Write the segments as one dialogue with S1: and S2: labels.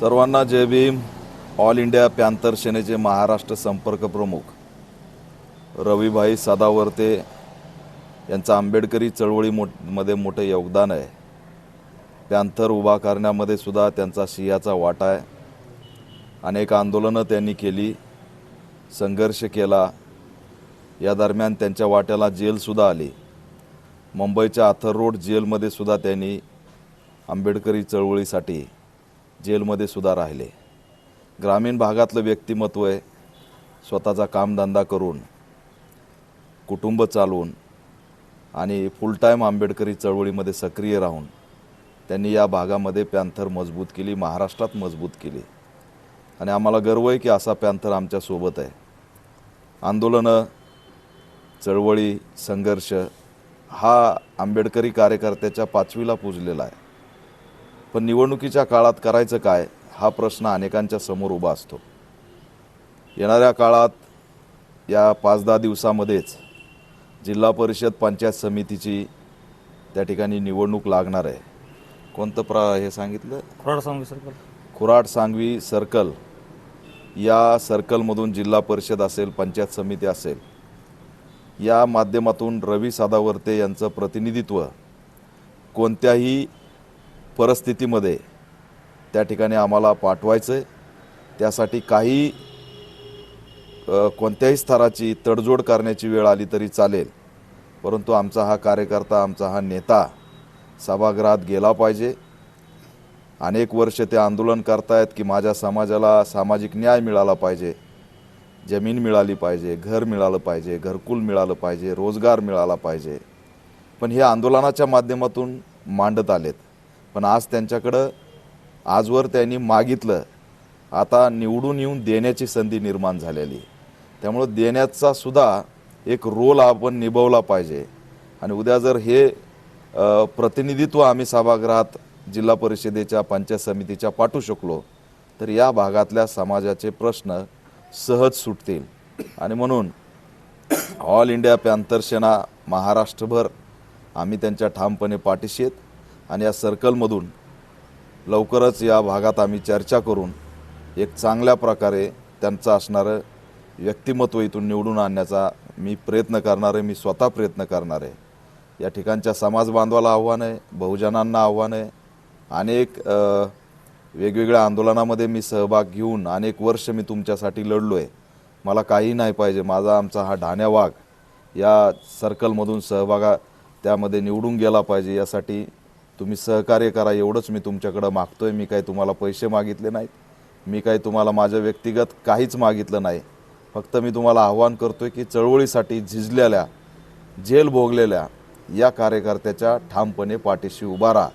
S1: सर्वांना जय Bhim. All India panther सेनेचे महाराष्ट्र संपर्क प्रमुख. रविभाई सदावर्ते यांचं आंबेडकरी चळवळी मो मध्ये मोठं योगदान आहे. पॅन्थर उभा करण्यामध्ये सुद्धा त्यांचा सिंहाचा वाटा आहे. अनेक आंदोलनं त्यांनी केली संघर्ष केला. या दरम्यान त्यांच्या वाट्याला जेलसुद्धा आली. मुंबईच्या आथर रोड जेलमध्ये सुद्धा त्यांनी आंबेडकरी चळवळीसाठी जेलमध्ये सुद्धा राहिले. ग्रामीण भागातलं व्यक्तिमत्व आहे. स्वतःचा कामधंदा करून कुटुंब चालवून आणि फुल टाईम आंबेडकरी चळवळीमध्ये सक्रिय राहून त्यांनी या भागामध्ये पॅन्थर मजबूत केली महाराष्ट्रात मजबूत केली. आणि आम्हाला गर्व आहे की असा पॅन्थर आमच्यासोबत आहे. आंदोलनं चळवळी संघर्ष हा आंबेडकरी कार्यकर्त्याच्या पाचवीला पुजलेला आहे. पण निवडणुकीच्या काळात करायचं काय हा प्रश्न अनेकांच्या समोर उभा असतो. येणाऱ्या काळात या पाच दहा दिवसामध्येच जिल्हा परिषद पंचायत समितीची त्या ठिकाणी निवडणूक लागणार आहे. कोणतं प्र हे सांगितलं?
S2: खोराड सांगू सर्कल
S1: खुराड सांगवी सर्कल या सर्कलमधून जिल्हा परिषद असेल पंचायत समिती असेल या माध्यमातून रवी सादावर्ते यांचं प्रतिनिधित्व कोणत्याही परिस्थितीमध्ये त्या ठिकाणी आम्हाला पाठवायचं आहे त्यासाठी काही कोणत्याही स्तराची तडजोड करण्याची वेळ आली तरी चालेल. परंतु आमचा हा कार्यकर्ता आमचा हा नेता सभागृहात गेला पाहिजे. अनेक वर्ष ते आंदोलन करतायत की माझ्या समाजाला सामाजिक न्याय मिळाला पाहिजे. जमीन मिळाली पाहिजे घर मिळालं पाहिजे घरकुल मिळालं पाहिजे रोजगार मिळाला पाहिजे. पण हे आंदोलनाच्या माध्यमातून मांडत आलेत. पण आज त्यांच्याकडं आजवर त्यांनी मागितलं आता निवडून येऊन देण्याची संधी निर्माण झालेली त्यामुळं देण्याचा सुद्धा एक रोल आपण निभवला पाहिजे. आणि उद्या जर हे प्रतिनिधित्व आम्ही सभागृहात जिल्हा परिषदेच्या पंचायत समितीच्या पाठवू शकलो तर या भागातल्या समाजाचे प्रश्न सहज सुटतील. आणि म्हणून ऑल इंडिया पॅन्थर महाराष्ट्रभर आम्ही त्यांच्या ठामपणे पाठीशी आहेत. आणि या सर्कलमधून लवकरच या भागात आम्ही चर्चा करून एक चांगल्या प्रकारे त्यांचं असणारं व्यक्तिमत्व इथून निवडून आणण्याचा मी प्रयत्न करणार आहे मी स्वतः प्रयत्न करणार आहे. या ठिकाणच्या समाज बांधवाला आव्हान आहे बहुजनांना आव्हान आहे. अनेक वेगवेगळ्या आंदोलनामध्ये मी सहभाग घेऊन अनेक वर्ष मी तुमच्यासाठी लढलो आहे मला काही नाही पाहिजे माझा आमचा हा ढाण्या वाघ या सर्कलमधून सहभागा त्यामध्ये निवडून गेला पाहिजे यासाठी तुम्ही सहकार्य करा एवढंच मी तुमच्याकडं मागतोय. मी काही तुम्हाला पैसे मागितले नाहीत. मी काही तुम्हाला माझं व्यक्तिगत काहीच मागितलं नाही. फक्त मी तुम्हाला आव्हान करतोय की चळवळीसाठी झिजलेल्या जेल भोगलेल्या या कार्यकर्त्याच्या ठामपणे पाठीशी उभा राहा.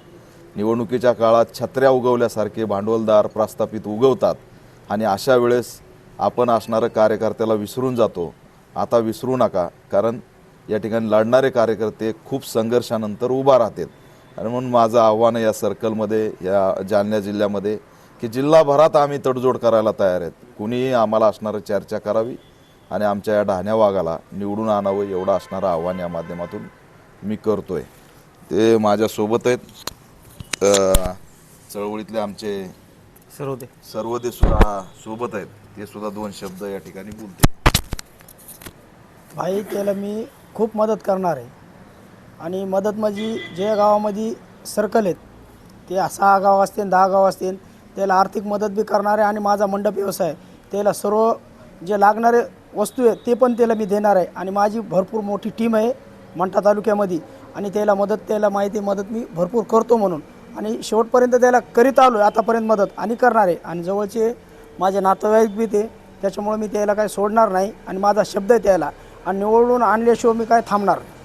S1: निवडणुकीच्या काळात छत्र्या उगवल्यासारखे भांडवलदार प्रस्थापित उगवतात आणि अशा वेळेस आपण असणारं कार्यकर्त्याला विसरून जातो. आता विसरू नका कारण या ठिकाणी लढणारे कार्यकर्ते खूप संघर्षानंतर उभा राहतात आणि म्हणून माझं आव्हान आहे या सर्कलमध्ये या जालना जिल्ह्यामध्ये की जिल्हाभरात आम्ही तडजोड करायला तयार आहेत. कुणीही आम्हाला असणारं चर्चा करावी आणि आमच्या या ढाण्या वाघाला निवडून आणावं एवढं असणारं आव्हान या माध्यमातून मी करतोय. ते माझ्यासोबत आहेत. चळवळीतले आमचे
S2: सर्व ते
S1: सर्व ते सुद्धा सोबत आहेत. ते सुद्धा दोन शब्द या ठिकाणी बोलते
S3: भाई त्याला मी खूप मदत करणार आहे. आणि मदत म्हणजे जे गावामध्ये सर्कल आहेत ते सहा गाव असतील दहा गाव असतील त्याला आर्थिक मदत बी करणार आहे आणि माझा मंडप व्यवसाय आहे. त्याला सर्व जे लागणारे वस्तू आहेत ते पण त्याला मी देणार आहे. आणि माझी भरपूर मोठी टीम आहे मंठा तालुक्यामध्ये. आणि त्याला मदत त्याला माहिती मदत मी भरपूर करतो म्हणून. आणि शेवटपर्यंत त्याला करीत आलो आहे आतापर्यंत मदत. आणि करणार. आहे आणि जवळचे माझे नातेवाईक बी ते त्याच्यामुळे मी त्याला काही सोडणार नाही. आणि माझा शब्द आहे त्याला. आणि निवडून आणल्याशिवाय मी काय थांबणार? नाही.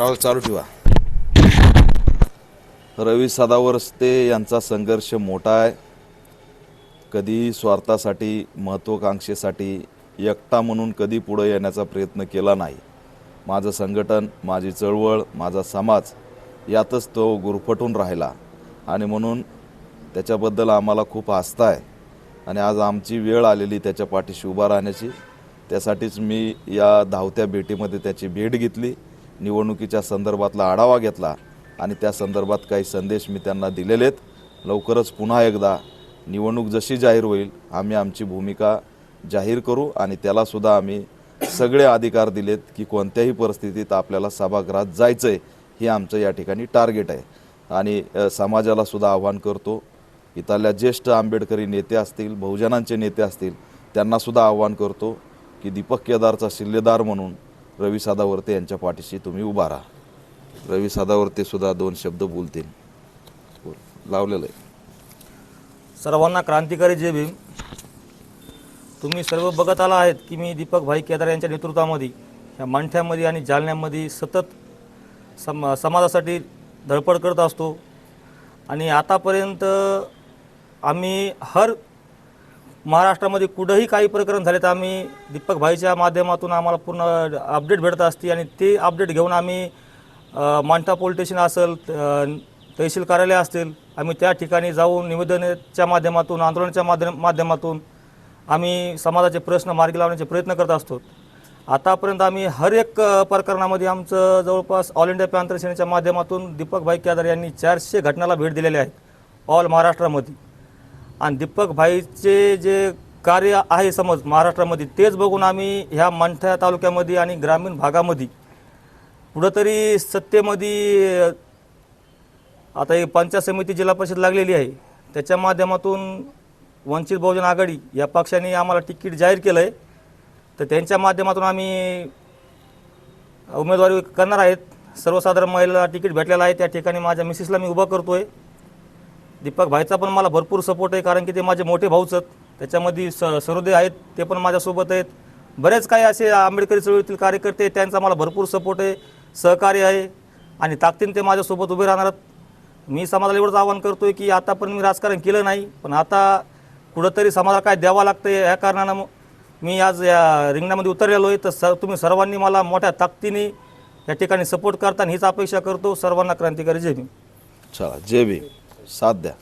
S1: राहुल चालू ठेवा. रवी सदावरस्ते यांचा संघर्ष मोठा आहे. कधी स्वार्थासाठी महत्त्वाकांक्षेसाठी एकटा म्हणून कधी पुढे येण्याचा प्रयत्न केला नाही. माझं संघटन माझी चळवळ माझा समाज यातच तो गुरफटून राहिला. आणि म्हणून त्याच्याबद्दल आम्हाला खूप आस्था आहे. आणि आज आमची वेळ आलेली त्याच्या पाठीशी उभा राहण्याची. त्यासाठीच मी या धावत्या भेटीमध्ये त्याची भेट घेतली. निवडणुकीच्या संदर्भातला आढावा घेतला आणि त्या संदर्भात काही संदेश मी त्यांना दिलेले आहेत. लवकरच पुन्हा एकदा निवडणूक जशी जाहीर होईल आम्ही आमची भूमिका जाहीर करू आणि त्यालासुद्धा आम्ही सगळे अधिकार दिलेत की कोणत्याही परिस्थितीत आपल्याला सभागृहात जायचं आहे हे आमचं या ठिकाणी टार्गेट आहे. आणि समाजालासुद्धा आव्हान करतो. इथल्या ज्येष्ठ आंबेडकरी नेते असतील बहुजनांचे नेते असतील त्यांनासुद्धा आव्हान करतो की दीपक केदारचा शिल्लेदार म्हणून रवी सादावर्ते यांच्या पाठीशी तुम्ही उभा राहा. रवी सादावर्ते सुद्धा दोन शब्द बोलतील. बोल. लावलेलं आहे.
S2: सर्वांना क्रांतिकारी जय भीम. तुम्ही सर्व बघत आला आहेत की मी दीपक भाई केदार यांच्या नेतृत्वामध्ये ह्या मंठ्यामध्ये आणि जालन्यामध्ये सतत सम समाजासाठी धडपड करत असतो. आणि आतापर्यंत आम्ही हर महाराष्ट्रामध्ये कुठंही काही प्रकरण झाले तर आम्ही दीपक भाईच्या माध्यमातून आम्हाला पूर्ण अपडेट भेटत असते आणि ते अपडेट घेऊन आम्ही मांठा पोलीस स्टेशन असेल तहसील कार्यालय असतील आम्ही त्या ठिकाणी जाऊन निवेदनाच्या माध्यमातून आंदोलनाच्या माध्यम माध्यमातून आम्ही समाजाचे प्रश्न मार्गी लावण्याचे प्रयत्न करत असतो. आतापर्यंत आम्ही हर एक प्रकरणामध्ये आमचं जवळपास ऑल इंडिया पॅन्थर सेनेच्या माध्यमातून दीपक भाई केदार यांनी चारशे घटनाला भेट दिलेल्या आहेत ऑल महाराष्ट्रामध्ये. आणि दीपक भाईचे जे कार्य आहे समज महाराष्ट्रामध्ये तेच बघून आम्ही ह्या मंठ्या तालुक्यामध्ये आणि ग्रामीण भागामध्ये कुठंतरी सत्तेमध्ये आता ही पंचायत समिती जिल्हा परिषद लागलेली आहे त्याच्या माध्यमातून वंचित बहुजन आघाडी या पक्षाने आम्हाला तिकीट जाहीर केलं आहे तर त्यांच्या माध्यमातून आम्ही उमेदवारी करणार आहेत. सर्वसाधारण महिला तिकीट भेटलेलं आहे त्या ठिकाणी माझ्या मिसेसला मी उभा करतो आहे दीपक भाईचा पण मला भरपूर सपोर्ट आहे कारण की ते माझे मोठे भाऊच आहेत. त्याच्यामध्ये स सरोदे आहेत ते पण माझ्यासोबत आहेत. बरेच काही असे आंबेडकरी चळवळीतील कार्यकर्ते त्यांचा मला भरपूर सपोर्ट आहे सहकार्य आहे. आणि ताकदीन ते माझ्यासोबत उभे राहणार आहेत. मी समाजाला एवढंच आवाहन करतो आहे की आतापर्यंत मी राजकारण केलं नाही पण आता कुठंतरी समाजाला काय द्यावं लागतं या कारणानं मग मी आज या रिंगणामध्ये उतरलेलो आहे. तर स तुम्ही सर्वांनी मला मोठ्या ताकदीने या ठिकाणी सपोर्ट करता हीच अपेक्षा करतो. सर्वांना क्रांतिकारी जय भीम.
S1: चला जय भीम. Sadde.